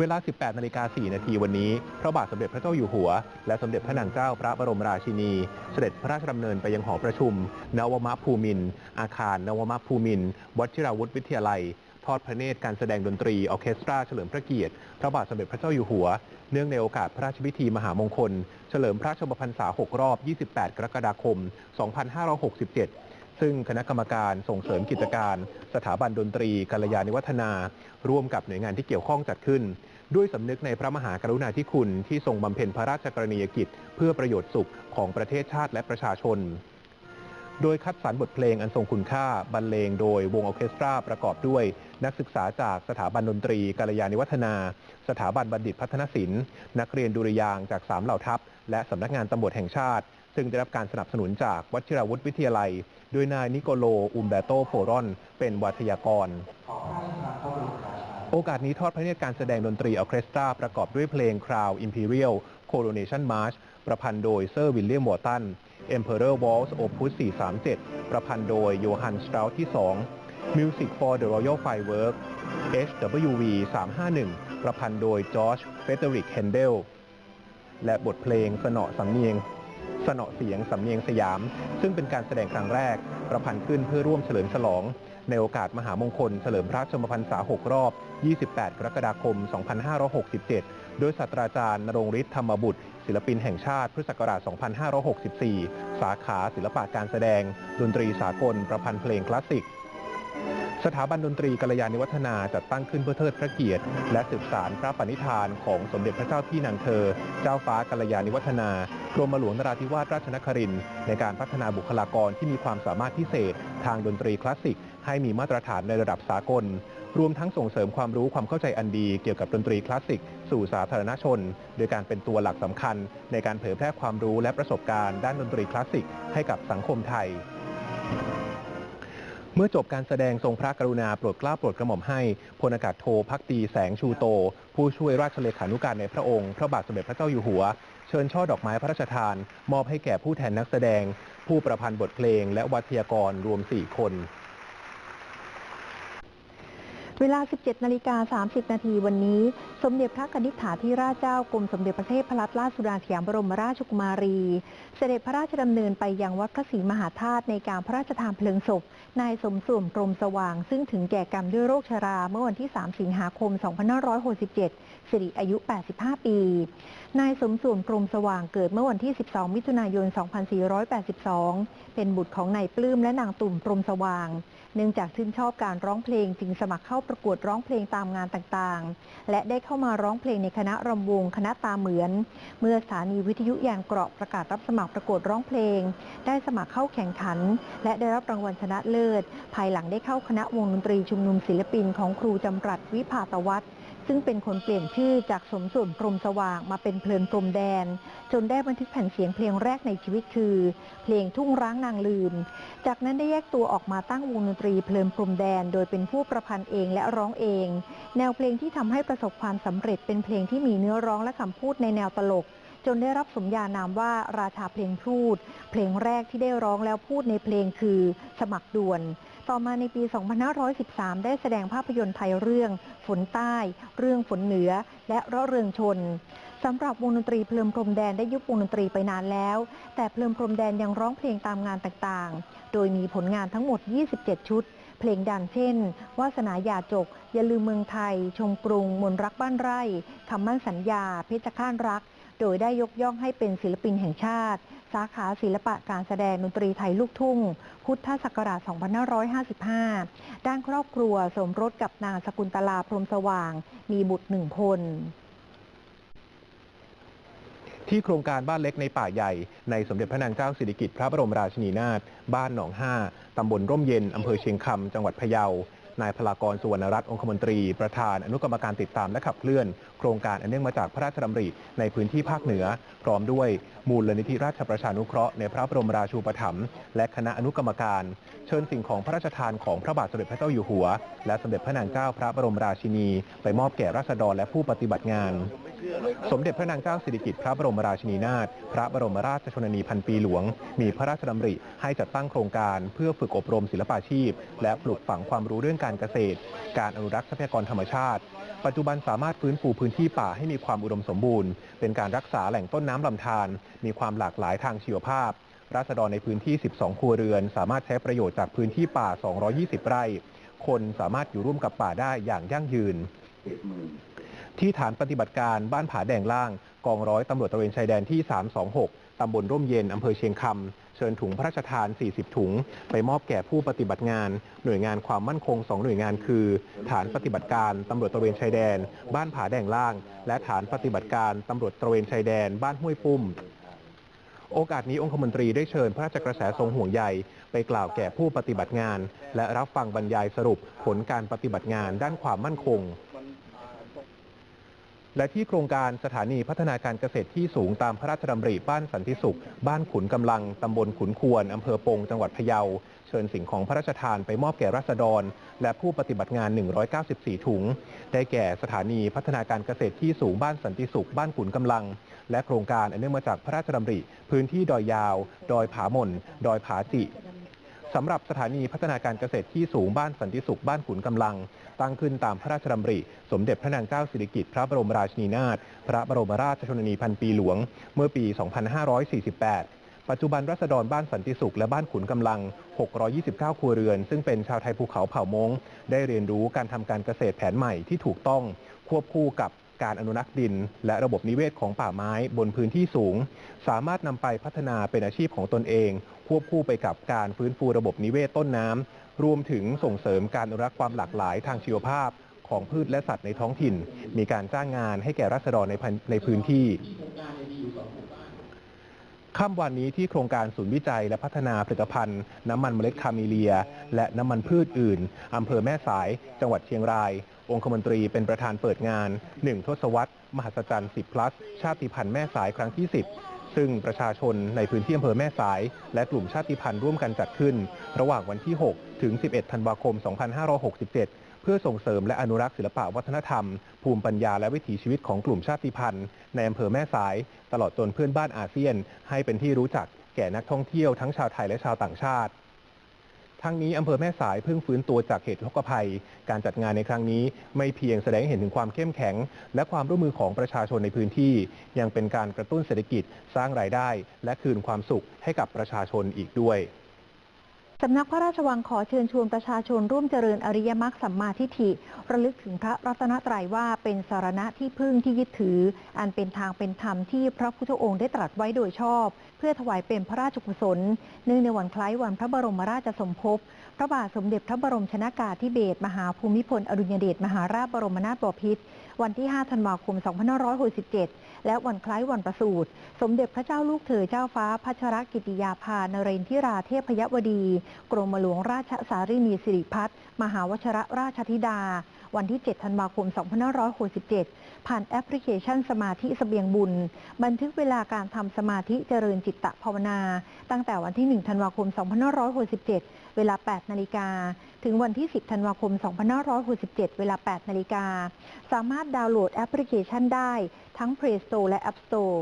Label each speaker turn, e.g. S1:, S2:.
S1: เวลา 18 นาฬิกา 4 นาทีวันนี้ พระบาทสมเด็จพระเจ้าอยู่หัว และสมเด็จพระนางเจ้าพระบรมราชินี เสด็จพระราชดำเนินไปยังหอประชุม นวมภูมิน อาคาร นวมภูมินทร์วชิราวุธวิทยาลัย ทอดพระเนตรการแสดงดนตรีออเคสตราเฉลิมพระเกียรติ พระบาทสมเด็จพระเจ้าอยู่หัว เนื่องในโอกาสพระราชพิธีมหามงคล เฉลิมพระชนมพรรษา 6 รอบ 28 กรกฎาคม 2567 ซึ่งคณะกรรมการส่งเสริมกิจการ สถาบันดนตรีกัลยาณิวัฒนา ร่วมกับหน่วยงานที่เกี่ยวข้องจัดขึ้น ด้วยสำนึกในพระมหากรุณาธิคุณที่ทรงบำเพ็ญพระราชกรณียกิจ เพื่อประโยชน์สุขของประเทศชาติและประชาชน โดยคัดสรรบทเพลงอันทรงคุณค่าบรรเลงโดยวงออเคสตราประกอบด้วยนักศึกษาจากสถาบันดนตรีกัลยาณิวัฒนา สถาบันบัณฑิตพัฒนศิลป์ นักเรียนดุริยางจากสามเหล่าทัพ และสำนักงานตำรวจแห่งชาติ ซึ่งได้รับการสนับสนุนจากวัชิราวุธวิทยาลัย โดยนายนิโกโล อุมเบโตโฟรอน เป็นวัทยากร โอกาสนี้ทอดพระเนตรการแสดงดนตรีออเคสตราประกอบด้วยเพลง Crown Imperial Coronation March ประพันธ์โดยเซอร์วิลเลียมวอร์ตัน Emperor Waltz Opus 437 ประพันธ์โดยโยฮันสตราที่ 2 Music for the Royal Firework HWV 351 ประพันธ์โดยจอร์จเฟเดริกเฮนเดล และบทเพลงสนอสำเนียง สนอเสียงสำเนียงสยาม ซึ่งเป็นการแสดงครั้งแรก ประพันธ์ขึ้นเพื่อร่วมเฉลิมฉลอง ในโอกาสมหามงคลเฉลิมพระชนมพรรษา 6 รอบ 28 กรกฎาคม 2567 โดยศาสตราจารย์นรงฤทธิ์ธรรมบุตร ศิลปินแห่งชาติพุทธศักราช 2564 สาขาศิลปะการแสดง ดนตรีสากล ประพันธ์เพลงคลาสสิก สถาบันดนตรีกัลยาณิวัฒนาจัดตั้งขึ้นเพื่อเทิดพระเกียรติ และสืบสารพระปณิธานของสมเด็จพระเจ้าพี่นางเธอ เจ้าฟ้ากัลยาณิวัฒนากรมหลวงนราธิวาสราชนครินทร์ในการพัฒนาบุคลากรที่มีความสามารถพิเศษ ทางดนตรีคลาสสิก ให้มีมาตรฐานในระดับสากล รวมทั้งส่งเสริมความรู้ความเข้าใจอันดีเกี่ยวกับดนตรีคลาสสิก สู่สาธารณชน โดยการเป็นตัวหลักสำคัญ ในการเผยแพร่ความรู้และประสบการณ์ด้านดนตรีคลาสสิกให้กับสังคมไทย เมื่อจบการแสดงทรงพระกรุณาโปรดเกล้าโปรดกระหม่อมให้พลอากาศโทพักตีแสงชูโต ผู้ช่วยราชเลขานุการในพระองค์ พระบาทสมเด็จพระเจ้าอยู่หัว เชิญช่อดอกไม้พระราชทาน มอบให้แก่ผู้แทนนักแสดง ผู้ประพันธ์บทเพลง และวัทยากรรวม 4 คน
S2: เวลา 17 นาฬิกา 30 นาทีวันนี้ สมเด็จพระกนิษฐาธิราชเจ้ากรมสมเด็จพระเทพรัตนราชสุดาสยามบรมราชกุมารี เสด็จพระราชดำเนินไปยังวัดพระศรีมหาธาตุในการพระราชทานเพลิงศพ นายสมส่วนกรมสว่าง ซึ่งถึงแก่กรรมด้วยโรคชราเมื่อวันที่ 3 สิงหาคม 2567 สิริอายุ 85 ปี นายสมส่วนกรมสว่างเกิดเมื่อวันที่ 12 มิถุนายน 2482 เป็นบุตรของนายปลื้มและนางตุ่มกรมสว่าง เนื่องจากชื่นชอบการร้องเพลงจึงสมัครเข้าประกวดร้องเพลงตามงานต่างๆ และได้เข้ามาร้องเพลงในคณะรำวง คณะตาเหมือน เมื่อสถานีวิทยุยานเกราะประกาศรับสมัครประกวดร้องเพลง ได้สมัครเข้าแข่งขัน และได้รับรางวัลชนะเลิศ ภายหลังได้เข้าคณะวงดนตรีชุมนุมศิลปินของครูจำรัดวิภาตวัฒน์ซึ่งเป็นคนเปลี่ยนชื่อจากสมส่วนกรมสว่างมาเป็นเพลินกรมแดน จนได้บันทึกแผ่นเสียงเพลงแรกในชีวิตคือ เพลงทุ่งร้างนางลืม จากนั้นได้แยกตัวออกมาตั้งวงดนตรีเพลินพรมแดน โดยเป็นผู้ประพันธ์เองและร้องเอง แนวเพลงที่ทำให้ประสบความสำเร็จเป็นเพลงที่มีเนื้อร้องและคำพูดในแนวตลก จนได้รับสมญานามว่าราชาเพลงพูด เพลงแรกที่ได้ร้องแล้วพูดในเพลงคือ สมัครด่วน ต่อมาในปี 2513 ได้แสดงภาพยนตร์ไทยเรื่อง ฝนใต้ เรื่องฝนเหนือ และระเรืองชนสำหรับวงดนตรีเพลิมพรมแดนได้ยุบวงดนตรีไปนานแล้ว แต่เพลิมพรมแดนยังร้องเพลงตามงานต่างๆ โดยมีผลงานทั้งหมด 27 ชุด เพลงดังเช่น วาสนาอย่าจก อย่าลืมเมืองไทย ชมกรุง มนรักบ้านไร่คำมั่นสัญญา เพชรข้านรัก โดยได้ยกย่องให้เป็นศิลปินแห่งชาติ สาขาศิลปะการแสดงดนตรีไทยลูกทุ่ง พุทธศักราช 2555 ด้านครอบครัวสมรสกับนางสกุลตลาพรมสว่าง มีบุตรหนึ่งคน
S1: ที่โครงการบ้านเล็กในป่าใหญ่ ในสมเด็จพระนางเจ้าสิริกิติ์พระบรมราชินีนาถบ้านหนองห้าตำบลร่มเย็นอำเภอเชียงคำจังหวัดพะเยา นายพลากรสุวรรณรัตน์องคมนตรีประธานอนุกรรมการติดตามและขับเคลื่อน โครงการอันเนื่องมาจากพระราชดำริในพื้นที่ภาคเหนือ พร้อมด้วยมูลนิธิราชประชานุเคราะห์ในพระบรมราชูปถัมภ์และคณะอนุกรรมการ เชิญสิ่งของพระราชทานของพระบาทสมเด็จพระเจ้าอยู่หัว และสมเด็จพระนางเจ้าพระบรมราชินี ไปมอบแก่ราษฎรและผู้ปฏิบัติงาน สมเด็จพระนางเจ้าสิริกิติ์พระบรมราชินีนาถพระบรมราชชนนีพันปีหลวง มีพระราชดำริให้จัดตั้งโครงการ เพื่อฝึกอบรมศิลปาชีพ และปลูกฝังความรู้เรื่องการเกษตร การอนุรักษ์ทรัพยากรธรรมชาติ ปัจจุบันสามารถฟื้นฟูพื้นที่ป่าให้มีความอุดมสมบูรณ์ เป็นการรักษาแหล่งต้นน้ำลำธารมีความหลากหลายทางชีวภาพราษฎรในพื้นที่ 12 ครัวเรือน สามารถใช้ประโยชน์จากพื้นที่ป่า 220 ไร่ คนสามารถอยู่ร่วมกับป่าได้อย่างยั่งยืน ที่ฐานปฏิบัติการบ้านผาแดงล่าง กองร้อยตำรวจตระเวนชายแดนที่ 326 ตำบลร่มเย็นอำเภอเชียงคำเชิญถุงพระราชทาน 40 ถุง ไปมอบแก่ผู้ปฏิบัติงาน หน่วยงานความมั่นคง 2 หน่วยงานคือ ฐานปฏิบัติการตำรวจตระเวนชายแดน บ้านผาแดงล่าง และฐานปฏิบัติการตำรวจตระเวนชายแดน บ้านห้วยปุ้มโอกาสนี้องคมนตรีได้เชิญพระราชกระแสทรงห่วงใยไปกล่าวแก่ผู้ปฏิบัติงาน และรับฟังบรรยายสรุปผลการปฏิบัติงานด้านความมั่นคง และที่โครงการสถานีพัฒนาการเกษตรที่สูงตามพระราชดำริบ้านสันติสุข บ้านขุนกำลังตำบลขุนควรอำเภอปงจังหวัดพะเยา เชิญสิ่งของพระราชทานไปมอบแก่รัษฎร และผู้ปฏิบัติงาน 194 ถุง ได้แก่สถานีพัฒนาการเกษตรที่สูงบ้านสันติสุข บ้านขุนกำลัง และโครงการอันเนื่องมาจากพระราชดำริ พื้นที่ดอยยาว ดอยผาหม่น ดอยผาจิ สำหรับสถานีพัฒนาการเกษตรที่สูงบ้านสันติสุขบ้านขุนกำลัง ตั้งขึ้นตามพระราชดำริ สมเด็จพระนางเจ้าสิริกิติ์พระบรมราชินีนาถพระบรมราชชนนีพันปีหลวง เมื่อปี 2548ปัจจุบันรัษฎรบ้านสันติสุขและบ้านขุนกำลัง 629 ครัวเรือน ซึ่งเป็นชาวไทยภูเขาเผ่ามงได้เรียนรู้การทำการเกษตรแผนใหม่ที่ถูกต้อง ควบคู่กับการอนุรักษ์ดิน และระบบนิเวศของป่าไม้บนพื้นที่สูง สามารถนำไปพัฒนาเป็นอาชีพของตนเอง ควบคู่ไปกับการฟื้นฟูระบบนิเวศต้นน้ำรวมถึงส่งเสริมการอนุรักษ์ความหลากหลายทางชีวภาพของพืชและสัตว์ในท้องถิ่น มีการจ้างงานให้แก่รัษฎรในในพื้นที่ค่ำวันนี้ที่โครงการศูนย์วิจัยและพัฒนาผลิตภัณฑ์ น้ำมันเมล็ดคาเมเลีย และน้ำมันพืชอื่น อำเภอแม่สาย จังหวัดเชียงราย องคมนตรีเป็นประธานเปิดงาน 1 ทศวรรษ มหัศจรรย์ 10 plus ชาติพันธุ์แม่สายครั้งที่ 10 ซึ่งประชาชนในพื้นที่อำเภอแม่สาย และกลุ่มชาติพันธุ์ร่วมกันจัดขึ้น ระหว่างวันที่ 6 ถึง 11 ธันวาคม 2567 เพื่อส่งเสริมและอนุรักษ์ศิลปะวัฒนธรรม ภูมิปัญญาและวิถีชีวิตของกลุ่มชาติพันธุ์ในอำเภอแม่สาย ตลอดจนเพื่อนบ้านอาเซียน ให้เป็นที่รู้จักแก่นักท่องเที่ยวทั้งชาวไทยและชาวต่างชาติ ทั้งนี้อำเภอแม่สายเพิ่งฟื้นตัวจากเหตุทกภัย การจัดงานในครั้งนี้ไม่เพียงแสดงให้เห็นถึงความเข้มแข็ง และความร่วมมือของประชาชนในพื้นที่ ยังเป็นการกระตุ้นเศรษฐกิจสร้างรายได้ และคืนความสุขให้กับประชาชนอีกด้วย
S2: สำนักพระราชวังขอเชิญชวนประชาชนร่วมเจริญอริยมรรคสัมมาทิฏฐิระลึกถึงพระรัตนตรัยว่าเป็นสารณะที่พึ่งที่ยึดถือ อันเป็นทางเป็นธรรมที่พระพุทธองค์ได้ตรัสไว้โดยชอบ เพื่อถวายเป็นพระราชกุศลเนื่องในวันคล้ายวันพระบรมราชสมภพพระบาทสมเด็จพระบรมชนากาธิเบศรมหาภูมิพลอดุลยเดชมหาราชบรมนาถบพิตรวันที่ 5 ธันวาคม 2567 และวันคล้ายวันประสูติ สมเด็จพระเจ้าลูกเธอเจ้าฟ้าพัชรกิติยาภานเรนทิราเทพยวดี กรมหลวงราชสารินีสิริพัฒน์มหาวชรราชธิดา วันที่ 7 ธันวาคม 2567 ผ่านแอปพลิเคชันสมาธิเสบียงบุญ บันทึกเวลาการทำสมาธิเจริญจิตตภาวนา ตั้งแต่วันที่ 1 ธันวาคม 2567 เวลา 8 นาฬิกา ถึงวันที่ 10 ธันวาคม 2567 เวลา 8 นาฬิกา สามารถดาวน์โหลดแอปพลิเคชันได้ทั้ง Play Store และ App Store